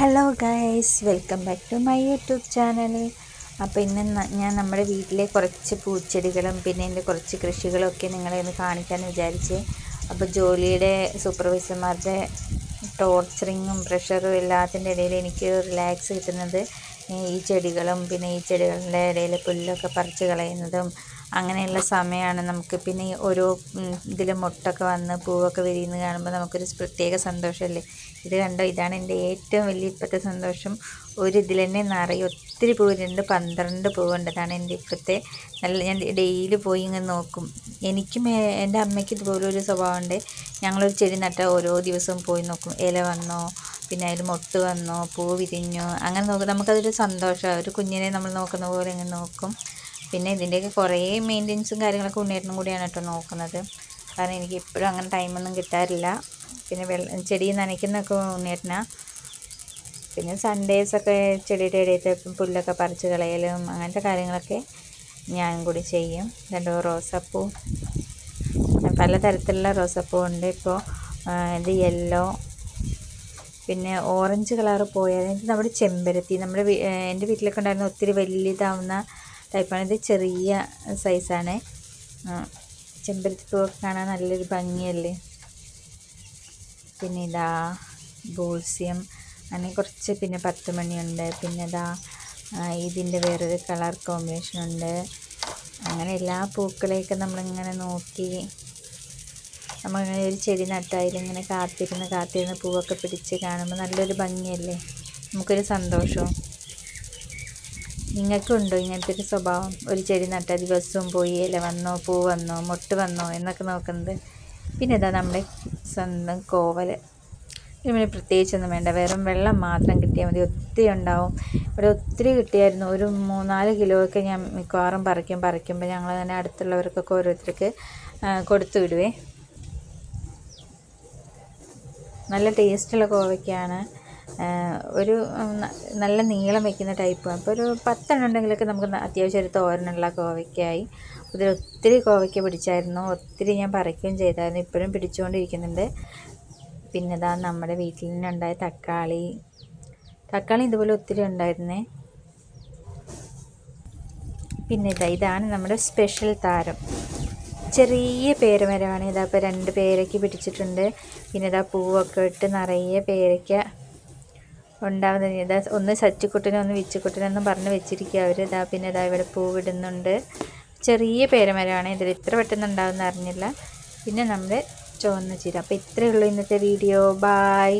Hello guys welcome back to my YouTube channel അപ്പോൾ ഇന്ന് ഞാൻ നമ്മുടെ വീട്ടിലെ കുറച്ച് പൂച്ചെടികളും പിന്നെ എന്റെ കുറച്ച് കൃഷികളൊക്കെ നിങ്ങളെ ഒന്ന് കാണിക്കാമെന്ന് വിചാരിച്ച്. അപ്പോൾ ജോലിയുടെ സൂപ്പർവൈസർമാരുടെ ടോർച്ചറിങ്ങും പ്രഷറും എല്ലാത്തിന്റെ ഇടയിൽ എനിക്ക് റിലാക്സ് കിട്ടുന്നത് ഈ ചെടികളും പിന്നെ ഈ ചെടികളുടെ ഇടയിൽ പുല്ലൊക്കെ പറിച്ച് കളയുന്നതും അങ്ങനെയുള്ള സമയമാണ് നമുക്ക് പിന്നെ ഓരോ ഇതിൽ മുട്ടൊക്കെ വന്ന് പൂവൊക്കെ വിരിയുന്നത് കാണുമ്പോൾ നമുക്കൊരു പ്രത്യേക സന്തോഷമല്ലേ ഇത് കണ്ടോ? ഇതാണ് എന്റെ ഏറ്റവും വലിയ ഇപ്പോഴത്തെ സന്തോഷം. ഒരു ഇതിൽ തന്നെ നിറയെ ഒത്തിരി പൂവുണ്ട് പന്ത്രണ്ട് പൂവുണ്ട്. അതാണ് എന്റെ ഇപ്പോഴത്തെ നല്ല ഞാൻ ഡെയിലി പോയി ഇങ്ങനെ നോക്കും. എനിക്കും എന്റെ അമ്മയ്ക്ക് ഇതുപോലെ ഒരു സ്വഭാവമുണ്ട്. ഞങ്ങളൊരു ചെടി നട്ടാൽ ഓരോ ദിവസവും പോയി നോക്കും. ഇല വന്നോ പിന്നെ അതിൽ മൊട്ട് വന്നോ പൂ വിരിഞ്ഞോ അങ്ങനെ നോക്കും. നമുക്കതൊരു സന്തോഷമാണ് ഒരു കുഞ്ഞിനെ നമ്മൾ നോക്കുന്ന പോലെ ഇങ്ങനെ നോക്കും. പിന്നെ ഇതിന്റെയൊക്കെ കുറേ മെയിന്റെനൻസും കാര്യങ്ങളൊക്കെ ഉണ്ണിയേട്ടനും കൂടിയാണ് കേട്ടോ നോക്കുന്നത്. കാരണം എനിക്ക് ഇപ്പോഴും അങ്ങനെ ടൈമൊന്നും കിട്ടാറില്ല. പിന്നെ വെള്ളം ചെടി നനയ്ക്കുന്നൊക്കെ ഉണ്ണേട്ടനാ പിന്നെ സൺഡേസൊക്കെ ചെടിയുടെ ഇടയിലത്തെ പുല്ലൊക്കെ പറിച്ച് കളയലും അങ്ങനത്തെ കാര്യങ്ങളൊക്കെ ഞാൻ കൂടി ചെയ്യും. രണ്ടോ റോസാപ്പൂ. പലതരത്തിലുള്ള റോസപ്പൂ ഉണ്ട് ഇപ്പോൾ ഇത് യെല്ലോ പിന്നെ ഓറഞ്ച് കളറ് പോയാൽ നമ്മുടെ ചെമ്പരത്തി നമ്മുടെ എന്റെ വീട്ടിലൊക്കെ ഉണ്ടായിരുന്ന ഒത്തിരി വലുതാവുന്ന ടൈപ്പാണ് ഇത് ചെറിയ സൈസാണ്. ചെമ്പരത്തി പൂവൊക്കെ കാണാൻ നല്ലൊരു ഭംഗിയല്ലേ? പിന്നെ ഇതാ ബോൾസ്യം അങ്ങനെ കുറച്ച് പിന്നെ പത്ത് മണിയുണ്ട് പിന്നെ ഇതാ ഇതിന്റെ വേറൊരു കളർ കോമ്പിനേഷൻ ഉണ്ട് അങ്ങനെ എല്ലാ പൂക്കളെയൊക്കെ നമ്മളിങ്ങനെ നോക്കി നമ്മളിങ്ങനെ ഒരു ചെടി നട്ടായാലും ഇങ്ങനെ കാത്തിരുന്ന് കാത്തിരുന്ന് പൂവൊക്കെ പിടിച്ച് കാണുമ്പോൾ നല്ലൊരു ഭംഗിയല്ലേ? നമുക്കൊരു സന്തോഷവും. നിങ്ങൾക്കുണ്ടോ ഇങ്ങനത്തെ ഒരു സ്വഭാവം? ഒരു ചെടി നട്ടാൽ ദിവസവും പോയി ഇല വന്നോ പൂ വന്നോ മുട്ട് വന്നോ എന്നൊക്കെ നോക്കുന്നത്. പിന്നെ ഇതാ നമ്മുടെ സ്വന്തം കോവൽ ഇതിന് പ്രത്യേകിച്ചൊന്നും വേണ്ട. വെറും വെള്ളം മാത്രം കിട്ടിയാൽ മതി. ഒത്തിരി ഉണ്ടാവും. ഇവിടെ ഒത്തിരി കിട്ടിയായിരുന്നു. ഒരു മൂന്നാൽ കിലോ ഒക്കെ ഞാൻ മിക്കവാറും പറിക്കും പറിക്കുമ്പോൾ ഞങ്ങൾ തന്നെ അടുത്തുള്ളവർക്കൊക്കെ ഓരോരുത്തർക്ക് കൊടുത്തു വിടുവേ. നല്ല ടേസ്റ്റുള്ള കോവയ്ക്കാണ്. ഒരു നല്ല നീളം വയ്ക്കുന്ന ടൈപ്പ് അപ്പോൾ ഒരു പത്തെണ്ണം ഉണ്ടെങ്കിലൊക്കെ നമുക്ക് അത്യാവശ്യം ഒരു തോരനുള്ള കോവയ്ക്കായി. ഇതിൽ ഒത്തിരി കോവയ്ക്ക പിടിച്ചായിരുന്നു. ഒത്തിരി ഞാൻ പറിക്കുകയും ചെയ്തായിരുന്നു. ഇപ്പോഴും പിടിച്ചുകൊണ്ടിരിക്കുന്നുണ്ട് പിന്നെ ഇതാ നമ്മുടെ വീട്ടിൽ നിന്നുണ്ടായ തക്കാളി. തക്കാളി ഇതുപോലെ ഒത്തിരി ഉണ്ടായിരുന്നേ. പിന്നെ ഇതാ ഇതാണ് നമ്മുടെ സ്പെഷ്യൽ താരം. ചെറിയ പേരമരമാണ്. ഇതാ ഇപ്പോൾ രണ്ട് പേരയ്ക്ക് പിടിച്ചിട്ടുണ്ട്. പിന്നെ ഇതാ പൂവൊക്കെ ഇട്ട് നിറയെ പേരയ്ക്ക ഉണ്ടാവുന്നത് ഇതാ ഒന്ന് സച്ചിക്കുട്ടനും ഒന്ന് വിച്ചുക്കുട്ടനെന്നും പറഞ്ഞ് വെച്ചിരിക്കുക അവർ ഇതാ പിന്നെ ഇതാ ഇവിടെ പൂവിടുന്നുണ്ട് ചെറിയ പേരമരമാണ്. ഇതിൽ ഇത്ര പെട്ടെന്ന് ഉണ്ടാവുമെന്ന് അറിഞ്ഞില്ല. പിന്നെ നമ്മൾ ചുവന്ന ചീര. അപ്പോൾ ഇത്രയേ ഉള്ളൂ ഇന്നത്തെ വീഡിയോ. ബായ്